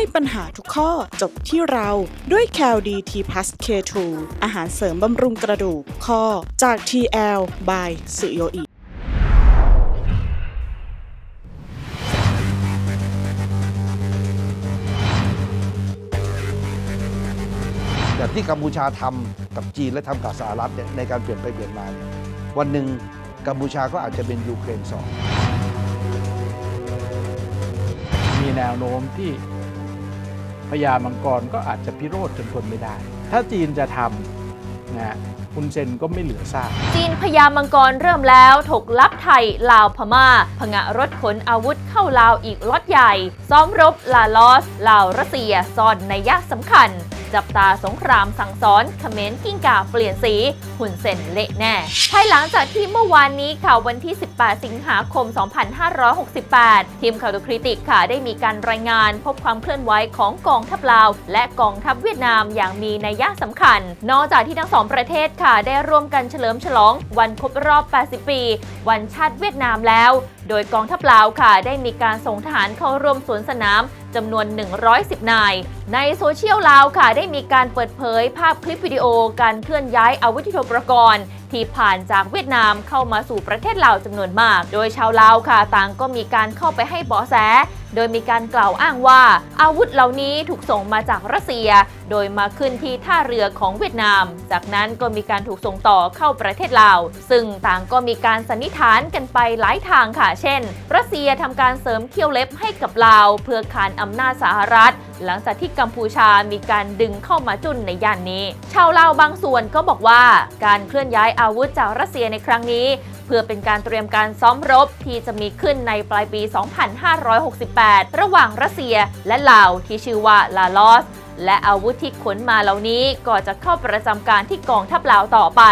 ให้ปัญหาทุกข้อจบที่เราด้วย c a l d t plus K2 อาหารเสริมบำรุงกระดูกข้อจาก TL by สุโยอิแบบที่กัมพูชาทำกับจีนและทำกับสหรัฐเนี่ยในการเปลี่ยนไปเปลี่ยนมาเนี่ยวันหนึ่งกัมพูชาก็อาจจะเป็นยูเครนสองมีแนวโน้มที่ พญามังกรก็อาจจะพิโรธจนทนไม่ได้ ถ้าจีนจะทำนะฮะคุณเซนก็ไม่เหลือซากจีนพญามังกรเริ่มแล้วถกลับไทยลาวพม่าพงะรถขนอาวุธเข้าลาวอีกล็อตใหญ่ ซ้อมรบลาลอส ลาวรัสเซียซ่อนในยะสำคัญ จับตาสงครามสั่งสอนเขมรกิ้งก่าเปลี่ยนสี หุ่นเซนเละแน่ ภายหลังจากที่เมื่อวานนี้ค่ะวันที่ 18 สิงหาคม 2568 ทีมข่าวดูคริติกค่ะได้มีการรายงานพบความเคลื่อนไหวของกองทัพลาว และกองทัพเวียดนามอย่างมีนัยยะสำคัญ นอกจากที่ทั้งสองประเทศค่ะได้ร่วมกันเฉลิมฉลอง วันครบรอบ 80 ปี วันชาติเวียดนามแล้ว โดยกองทัพลาวค่ะได้มีการส่งทหารเข้าร่วมสวนสนาม จำนวน 110 นาย ในโซเชียลลาวค่ะ ได้มีการเปิดเผยภาพคลิปวิดีโอการเคลื่อนย้ายอาวุธยุทโธปกรณ์ที่ผ่านจากเวียดนามเข้ามาสู่ประเทศลาวจำนวนมาก โดยชาวลาวค่ะต่างก็มีการเข้าไปให้เบาะแสโดยมีการกล่าวอ้างว่า อาวุธเหล่านี้ถูกส่งมาจากรัสเซีย โดยมาขึ้นที่ท่าเรือของเวียดนาม จากนั้นก็มีการถูกส่งต่อเข้าประเทศลาว ซึ่งต่างก็มีการสันนิษฐานกันไปหลายทางค่ะ เช่น รัสเซียทำการเสริมเขี้ยวเล็บให้กับลาว เพื่อขานอำนาจสหรัฐ หลังจากที่กัมพูชามีการดึงเข้ามาจุนในย่านนี้ ชาวลาวบางส่วนก็บอกว่า การเคลื่อนย้ายอาวุธจากรัสเซียในครั้งนี้ เพื่อเป็นการเตรียมการซ้อมรบที่จะมีขึ้นในปลายปี 2568 ระหว่างรัสเซียและลาวที่ชื่อว่าลาลอสและอาวุธที่ขนมาเหล่านี้ก็จะเข้าประจำการที่กองทัพลาวต่อไป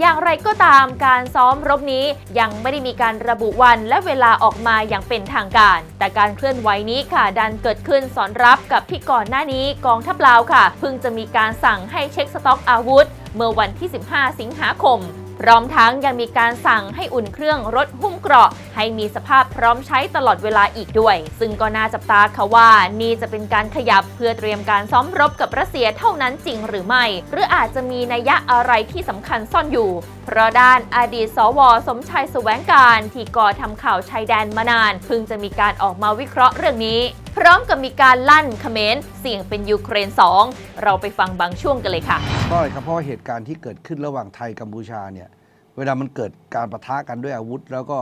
อย่างไรก็ตามการซ้อมรบนี้ยังไม่ได้มีการระบุวันและเวลาออกมาอย่างเป็นทางการ แต่การเคลื่อนไหวนี้ค่ะดันเกิดขึ้นสอนรับกับที่ก่อนหน้านี้กองทัพลาวค่ะเพิ่งจะมีการสั่งให้เช็คสต็อกอาวุธ เมื่อวันที่ 15 สิงหาคม พร้อมทั้งยังมีการสั่งให้อุ่นเครื่องรถหุ้มเกราะ ให้มีสภาพพร้อมใช้ตลอดเวลาอีกด้วย ซึ่งก็น่าจับตาค่ะว่า นี่จะเป็นการขยับเพื่อเตรียมการซ้อมรบกับรัสเซียเท่านั้นจริงหรือไม่ หรืออาจจะมีนัยยะอะไรที่สำคัญซ่อนอยู่ เพราะด้านอดีตสว สมชัยแสวงการที่ก่อทำข่าวชายแดนมานาน เพิ่งจะมีการออกมาวิเคราะห์เรื่องนี้ พร้อมกับมีการลั่นเขมรเสี่ยงเป็นยูเครน 2 เราไปฟังบางช่วงกันเลยค่ะก็เลยครับเพราะเหตุการณ์ที่เกิดขึ้นระหว่างไทยกัมพูชาเนี่ยเวลามันเกิดการประทะกันด้วยอาวุธ แล้วก็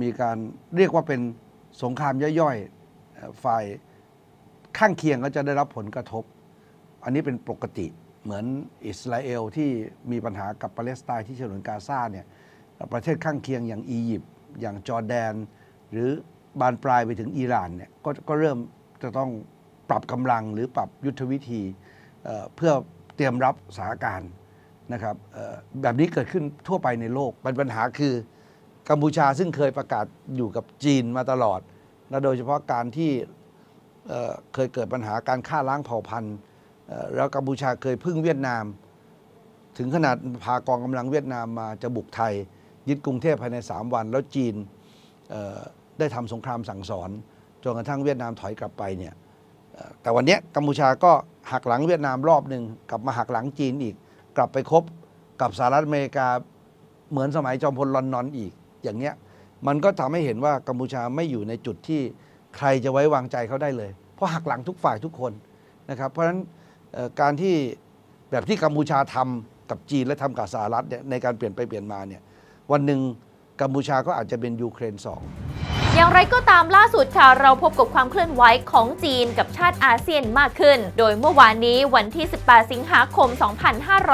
มีการเรียกว่าเป็นสงครามย่อยๆเอ่อฝ่ายข้างเคียงก็จะได้รับผลกระทบ อันนี้เป็นปกติ เหมือนอิสราเอลที่มีปัญหากับปาเลสไตน์ที่ฉนวนกาซาเนี่ยประเทศข้างเคียงอย่างอียิปต์อย่างจอร์แดน หรือบานปลายไปถึงอิหร่านเนี่ยก็ก็เริ่มจะต้องปรับกำลังหรือปรับยุทธวิธีเเพื่อเตรียมรับสถานการณ์นะครับแบบนี้เกิดขึ้นทั่วไปในโลกปัญปัญหาคือกัมพูชาซึ่งเคยประกาศอยู่กับจีนมาตลอด และโดยเฉพาะการที่เเคยเกิดปัญหาการฆ่าล้างเผ่าพันธุ์ แล้วกัมพูชาเคยพึ่งเวียดนาม ถึงขนาดพากองกำลังเวียดนามมาจะบุกไทย ยึดกรุงเทพภายใน 3 วัน แล้วจีนได้ทำสงครามสั่งสอนจนกระทั่งเวียดนามถอยกลับไปเนี่ยแต่วันนี้กัมพูชาก็หักหลังเวียดนามรอบหนึ่งกลับมาหักหลังจีนอีก กลับไปคบกับสหรัฐอเมริกาเหมือนสมัยจอมพลลอนนอนอีก อย่างเนี้ยมันก็ทำให้เห็นว่ากัมพูชาไม่อยู่ในจุดที่ใครจะไว้วางใจเขาได้เลย เพราะหักหลังทุกฝ่ายทุกคนนะครับเพราะฉะนั้น การที่แบบที่กัมพูชาทำกับจีนและทำกับสหรัฐเนี่ยในการเปลี่ยนไปเปลี่ยนมาเนี่ยวันหนึ่งกัมพูชาก็อาจจะเป็นยูเครนสองอย่างไรก็ตามล่าสุดค่ะเราพบกับความเคลื่อนไหวของจีนกับชาติอาเซียนมากขึ้น โดยเมื่อวานนี้วันที่ 18 สิงหาคม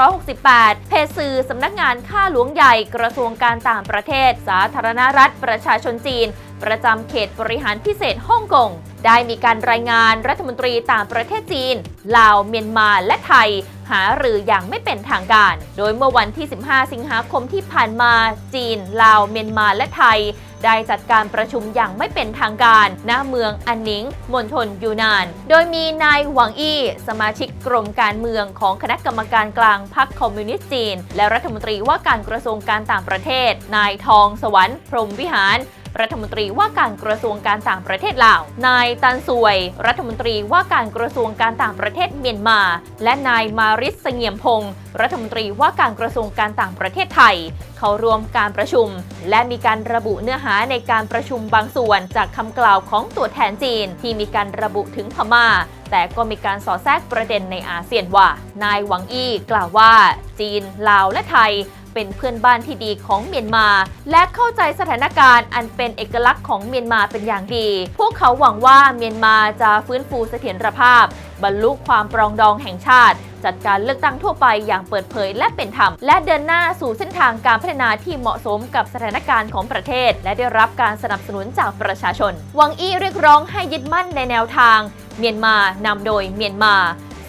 2568 เพจสื่อสำนักงานข้าหลวงใหญ่กระทรวงการต่างประเทศ สาธารณรัฐประชาชนจีน ประจำเขตบริหารพิเศษฮ่องกง ได้มีการรายงานรัฐมนตรีต่างประเทศจีน ลาว เมียนมาและไทย หาหรืออย่างไม่เป็นทางการ โดยเมื่อวันที่ 15 สิงหาคมที่ผ่านมา จีน ลาว เมียนมาและไทย ได้จัดการประชุมอย่างไม่เป็นทางการ ณ เมืองอันนิงมณฑลยูนาน โดยมีนายหวังอี้ สมาชิกกรมการเมืองของคณะกรรมการกลางพรรคคอมมิวนิสต์จีน และรัฐมนตรีว่าการกระทรวงการต่างประเทศ นายทองสวรรค์พรมวิหาร รัฐมนตรีว่าการกระทรวงการต่างประเทศลาว นายตันซวย รัฐมนตรีว่าการกระทรวงการต่างประเทศเมียนมา และนายมาริสเสงี่ยมพงศ์รัฐมนตรีว่าการกระทรวงการต่างประเทศไทย เขารวมการประชุม และมีการระบุเนื้อหาในการประชุมบางส่วนจากคำกล่าวของตัวแทนจีน ที่มีการระบุถึงพม่าแต่ก็มีการสอดแทรกประเด็นในอาเซียนว่า นายหวังอี้กล่าวว่า จีน ลาวและไทย เป็นเพื่อนบ้านที่ดีของเมียนมา และเข้าใจสถานการณ์อันเป็นเอกลักษณ์ของเมียนมาเป็นอย่างดี พวกเขาหวังว่าเมียนมาจะฟื้นฟูเสถียรภาพ บรรลุความปรองดองแห่งชาติจัดการเลือกตั้งทั่วไปอย่างเปิดเผยและเป็นธรรม และเดินหน้าสู่เส้นทางการพัฒนาที่เหมาะสมกับสถานการณ์ของประเทศ และได้รับการสนับสนุนจากประชาชนหวังอี้เรียกร้องให้ยึดมั่นในแนวทาง เมียนมานำโดยเมียนมา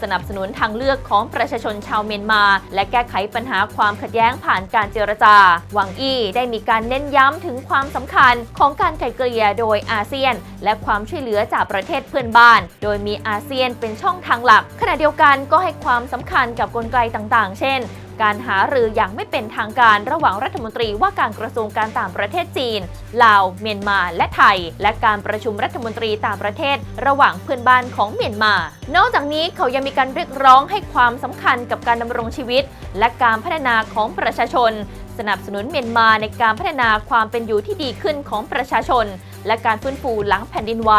สนับสนุนทางเลือกของประชาชนชาวเมียนมา และแก้ไขปัญหาความขัดแย้งผ่านการเจรจา หวังอี้ได้มีการเน้นย้ำถึงความสำคัญของการไกลเกลี่ยโดยอาเซียน และความช่วยเหลือจากประเทศเพื่อนบ้าน โดยมีอาเซียนเป็นช่องทางหลัก ขณะเดียวกันก็ให้ความสำคัญกับกลไกต่างๆ เช่น การหารืออย่างไม่เป็นทางการระหว่างรัฐมนตรีว่าการกระทรวงการต่างประเทศจีน ลาว เมียนมา และไทย และการประชุมรัฐมนตรีต่างประเทศ ระหว่างเพื่อนบ้านของเมียนมา นอกจากนี้เขายังมีการเรียกร้องให้ความสำคัญกับการดำรงชีวิต และการพัฒนาของประชาชน สนับสนุนเมียนมาในการพัฒนาความเป็นอยู่ที่ดีขึ้นของประชาชน และการฟื้นฟูหลังแผ่นดินไหว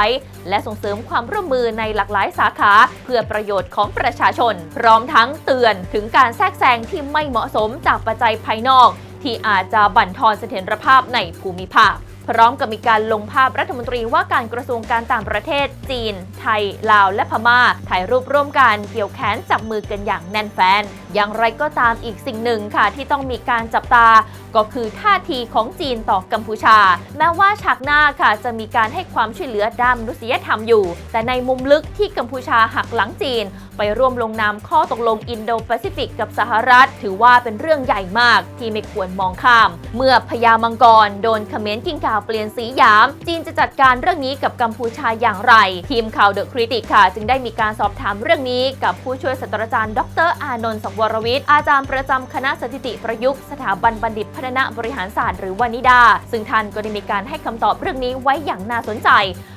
และส่งเสริมความร่วมมือในหลากหลายสาขา เพื่อประโยชน์ของประชาชน พร้อมทั้งเตือนถึงการแทรกแซงที่ไม่เหมาะสมจากปัจจัยภายนอก ที่อาจจะบั่นทอนเสถียรภาพในภูมิภาคพร้อมกับมีการลงภาพรัฐมนตรีว่าการกระทรวงการต่างประเทศ จีน ไทย ลาว และพม่า ถ่ายรูปร่วมกันเกี่ยวแขนจับมือกันอย่างแน่นแฟน อย่างไรก็ตามอีกสิ่งหนึ่งค่ะที่ต้องมีการจับตา ก็คือท่าทีของจีนต่อกัมพูชา แม้ว่าฉากหน้าค่ะจะมีการให้ความช่วยเหลือด้านมนุษยธรรมอยู่ แต่ในมุมลึกที่กัมพูชาหักหลังจีน ไปร่วมลงนามข้อตกลงอินโดแปซิฟิกกับสหรัฐ ถือว่าเป็นเรื่องใหญ่มากที่ไม่ควรมองข้าม เมื่อพญามังกรโดนเขมรกิ้งก่าวเปลี่ยนสียาม จีนจะจัดการเรื่องนี้กับกัมพูชาอย่างไร ทีมข่าวเดอะคริติกค่ะ จึงได้มีการสอบถามเรื่องนี้กับผู้ช่วยศาสตราจารย์ ดรอานนท์ศักดิ์วรวิทย์อาจารย์ประจำคณะสถิติประยุกต์สถาบันบัณฑิตพัฒนาบริหารศาสตร์หรือวานิดา ซึ่งท่านก็ได้มีการให้คำตอบเรื่องนี้ไว้อย่างน่าสนใจ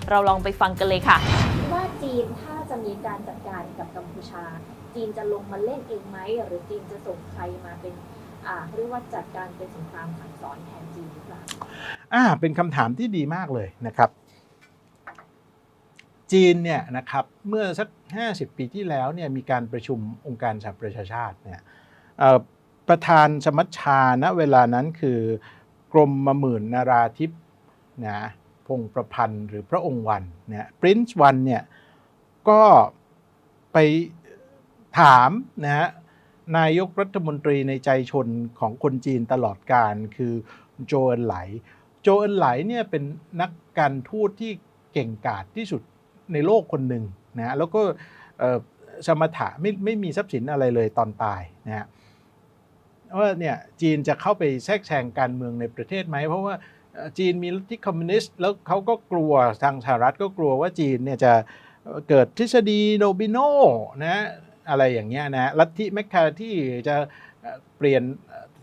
เราลองไปฟังกันเลยค่ะ ว่าจีนถ้าจะมีการจัดการกับกัมพูชา จีนจะลงมาเล่นเองไหมหรือจีนจะส่งใครมาเป็นอ่าเรียกว่าจัดการเป็นสงครามสั่งสอนแทนจีนหรือเปล่าอ่าเป็นคำถามที่ดีมากเลยนะครับ จีนเนี่ยนะครับเมื่อสัก 50 ปีที่แล้วเนี่ยมีการประชุมองค์การสหประชาชาติเนี่ยประธานสมัชชาณเวลานั้นคือกรมมหมื่นนาราธิปนะพงศ์ประพันธ์หรือพระองค์วันเนี่ยปรินซ์วันเนี่ยก็ไปถามนะฮะนายกรัฐมนตรีในใจชนของคนจีนตลอดการคือโจเอินไหล โจเอินไหลเนี่ยเป็นนักการทูตที่เก่งกาจที่สุด ในโลกคนหนึ่งนะแล้วก็สมถะไม่ไม่มีทรัพย์สินอะไรเลยตอนตายนะฮะว่าเนี่ยจีนจะเข้าไปแทรกแซงการเมืองในประเทศไหม เพราะว่าจีนมีลัทธิคอมมิวนิสต์แล้วเขาก็กลัวทางสหรัฐก็กลัวว่าจีนเนี่ยจะเกิดทฤษฎีโนบิโนนะอะไรอย่างเงี้ยนะลัทธิแมคคาที่จะเปลี่ยน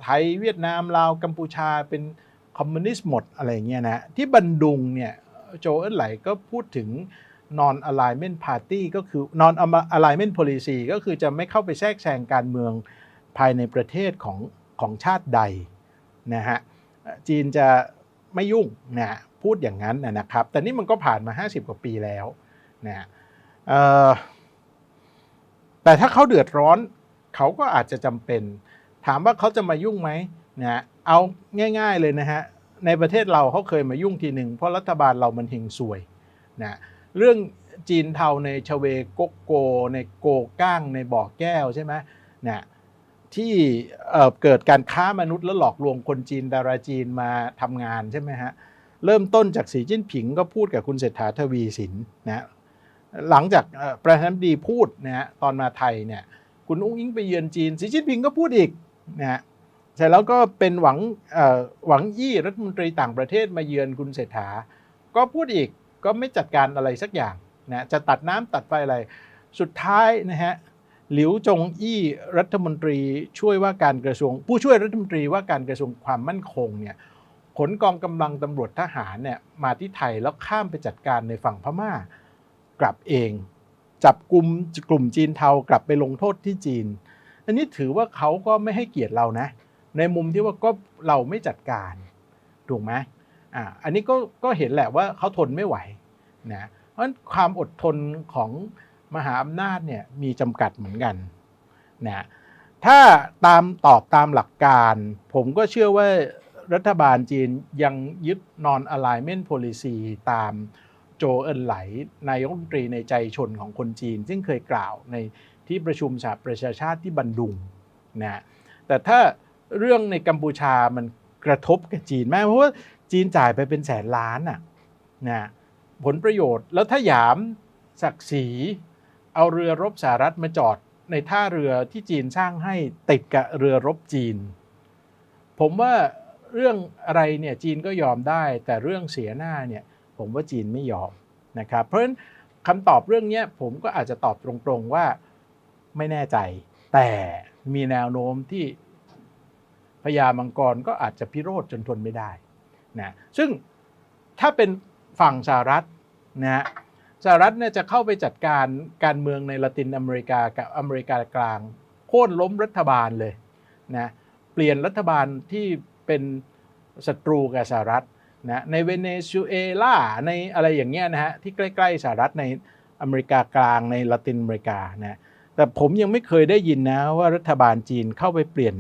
ไทยเวียดนามลาวกัมพูชาเป็นคอมมิวนิสต์หมดอะไรเงี้ยนะที่บันดุงเนี่ยโจเอินไหลก็พูดถึง non alignment party ก็คือ non alignment policy ก็คือจะไม่เข้าไปแทรกแซงการเมืองภายในประเทศของของชาติใดนะฮะจีนจะไม่ยุ่งนะพูดอย่างนั้นนะครับ แต่นี่มันก็ผ่านมา 50 กว่าปีแล้วนะแต่ถ้าเขาเดือดร้อนเขาก็อาจจะจำเป็น ถามว่าเขาจะมายุ่งไหมนะเอาง่าย ๆเลยนะฮะในประเทศเราเขาเคยมายุ่งทีหนึ่งเพราะรัฐบาลเรามันเฮงซวยนะ เรื่องจีนเทาในชเวกกโก ในโกก้างในบ่อแก้วใช่ไหมนะที่เอ่เกิดการค้ามนุษย์แล้วหลอกลวงคนจีนดาราจีนมาทำงานใช่ไหมฮะเริ่มต้นจากสีจิ้นผิงก็พูดกับคุณเศรษฐาทวีสินนะหลังจากประธานาธิบดีพูดนะฮะตอนมาไทยเนี่ยคุณอุ้งอิงไปเยือนจีนสีจิ้นผิงก็พูดอีกนะฮะเสร็จแล้วก็เป็นหวังหวังยี่รัฐมนตรีต่างประเทศมาเยือนคุณเศรษฐา ก็พูดอีก ก็ไม่จัดการอะไรสักอย่างนะจะตัดน้ำตัดไฟอะไร สุดท้ายนะฮะหลิวจงอี้รัฐมนตรีช่วยว่าการกระทรวง ผู้ช่วยรัฐมนตรีว่าการกระทรวงความมั่นคงเนี่ยขนกองกำลังตำรวจทหารเนี่ยมาที่ไทยแล้วข้ามไปจัดการในฝั่งพม่ากลับเอง จับกลุ่มกลุ่มจีนเทากลับไปลงโทษที่จีน อันนี้ถือว่าเขาก็ไม่ให้เกียรติเรานะ ในมุมที่ว่าก็เราไม่จัดการถูกไหม อ่าอันนี้ก็ก็เห็นแหละว่าเขาทนไม่ไหวนะเพราะฉะนั้นความอดทนของมหาอำนาจเนี่ยมีจำกัดเหมือนกันนะถ้าตามตอบตามหลักการ ผมก็เชื่อว่ารัฐบาลจีนยังยึด non alignment policy ตามโจเอินไหลนายกรัฐมนตรีในใจชนของคนจีน ซึ่งเคยกล่าวในที่ประชุมสหประชาชาติที่บันดุงนะแต่ถ้าเรื่องในกัมพูชามันกระทบกับจีนมากเพราะว่า จีนจ่ายไปเป็นแสนล้านอะนะผลประโยชน์แล้วถ้าหยามศักดิ์ศรีเอาเรือรบสหรัฐมาจอดในท่าเรือที่จีนสร้างให้ติดกับเรือรบจีน ผมว่าเรื่องอะไรเนี่ยจีนก็ยอมได้ แต่เรื่องเสียหน้าเนี่ยผมว่าจีนไม่ยอมนะครับเพราะฉะนั้นคำตอบเรื่องนี้ผมก็อาจจะตอบตรงๆว่าไม่แน่ใจ แต่มีแนวโน้มที่พญามังกรก็อาจจะพิโรธจนทนไม่ได้ นะซึ่งถ้าเป็นฝั่งสหรัฐนะฮะสหรัฐเนี่ยจะเข้าไปจัดการการเมืองในละตินอเมริกากับอเมริกากลางโค่นล้มรัฐบาลเลยนะเปลี่ยนรัฐบาลที่เป็นศัตรูกับสหรัฐนะในเวเนซุเอลาในอะไรอย่างเงี้ยนะฮะที่ใกล้ๆสหรัฐในอเมริกากลางในละตินอเมริกานะแต่ผมยังไม่เคยได้ยินนะว่ารัฐบาลจีนเข้าไปเปลี่ยน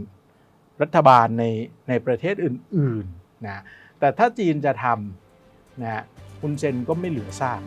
รัฐบาลในในประเทศอื่นๆนะ แต่ถ้าจีนจะทำนะฮะคุณเซนก็ไม่เหลือซาก